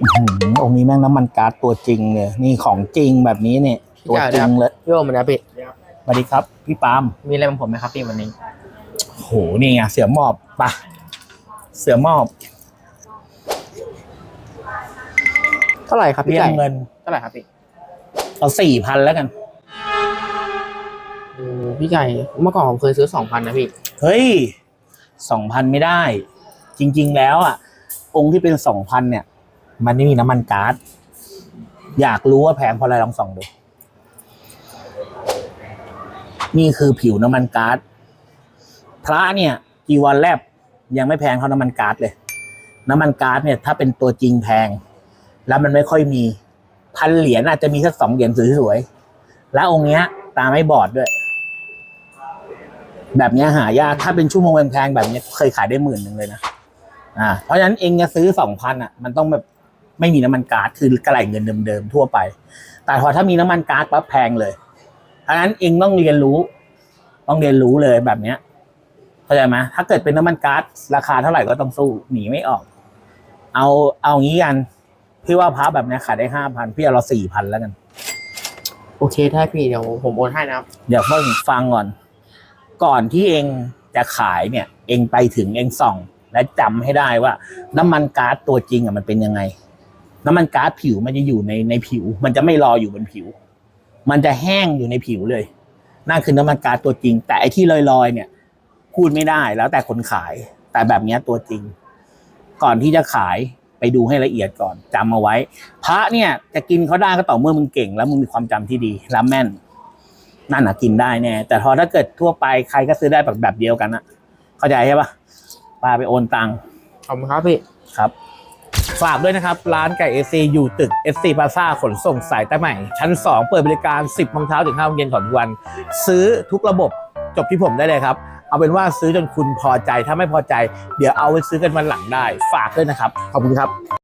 อื้อหือองค์นี้แม่งน้ำมันก๊าซตัวจริงเลยนี่ของจริงแบบนี้เนี่ยตัวจริงเลยพี่โอมนะพี่สวัสดีครับ พี่ปาล์มมีอะไรเป็นผมไหมครับพี่วันนี้โหนี่ไงเสือหมอบปะเสือหมอบเท่าไหร่ครับพี่เรียไก่งเงินเท่าไหร่ครับพี่เอาสี่พันแล้วกันอืมพี่ไก่เมื่อก่อนผมเคยซื้อสองพันนะพี่เฮ้ยสองพันไม่ได้ จริง ๆ แล้วอะ องค์ที่เป็นสองพันเนี่ย มันไม่มีน้ำมันก๊าซอยากรู้ว่าแพงเพราะอะไรลองส่องดู นี่คือผิวน้ำมันก๊าซพระเนี่ยจีวรแลบยังไม่แพงเท่าน้ำมันก๊าซเลย น้ำมันก๊าซเนี่ย ถ้าเป็นตัวจริงแพง แล้วมันไม่ค่อยมีพันเหรียญอาจจะมีสักสองเหรียญสวยๆแล้วองค์เนี้ย ตาไม่บอดด้วย แบบนี้หายากถ้าเป็นชั่วโมงแพงๆแบบนี้เคยขายได้หมื่นหนึ่งเลยนะอ่าเพราะฉะนั้นเองจะซื้อสองพันอะ มันต้องแบบ ไม่มีน้ำมันก๊าซคือกระไหลเงินเดิมๆทั่วไป แต่พอถ้ามีน้ำมันก๊าซปั๊บแพงเลยเพราะฉะนั้นเองต้องเรียนรู้ ต้องเรียนรู้เลยแบบเนี้ยเข้าใจไหมถ้าเกิดเป็นน้ำมันก๊าซราคาเท่าไหร่ก็ต้องสู้หนีไม่ออก เอาเอางี้กันพี่ว่าพระแบบเนี้ยขายได้ห้าพันพี่เอาเราสี่พันแล้วกัน โอเคได้พี่เดี๋ยวผมโอนให้นะครับ เดี๋ยวฟังฟังก่อน ก่อนที่เองจะขายเนี่ย เองไปถึงเองส่อง และจำให้ได้ว่า น้ำมันก๊าซตัวจริงอะมันเป็นยังไง น้ำมันก๊าซผิวมันจะอยู่ในในผิว มันจะไม่รออยู่บนผิว มันจะแห้งอยู่ในผิวเลย นั่นคือน้ำมันก๊าซตัวจริง แต่ไอ้ที่ลอยๆเนี่ย พูดไม่ได้แล้วแต่คนขาย แต่แบบเนี้ยตัวจริง ก่อนที่จะขายไปดูให้ละเอียดก่อนจำเอาไว้ พระเนี่ย จะกินเขาได้ก็ต่อเมื่อมึงเก่ง แล้วมึงมีความจำที่ดีและแม่น นั่นน่ะกินได้แน่แต่พอถ้าเกิดทั่วไปใครก็ซื้อได้แบบแบบเดียวกันอะเข้าใจใช่ปะปาไปโอนตังค์ขอบคุณครับพี่ครับ ฝากด้วยนะครับ ร้านไก่เอซีอยู่ตึกเอซีพาซาขนส่งสายใต้ใหม่ ชั้น 2 เปิดบริการ 10โมงเช้าถึง5โมงเย็นของทุกวัน ซื้อทุกระบบจบที่ผมได้เลยครับ เอาเป็นว่าซื้อจนคุณพอใจถ้าไม่พอใจ เดี๋ยวเอาไปซื้อกันวันหลังได้ ฝากด้วยนะครับ ขอบคุณครับ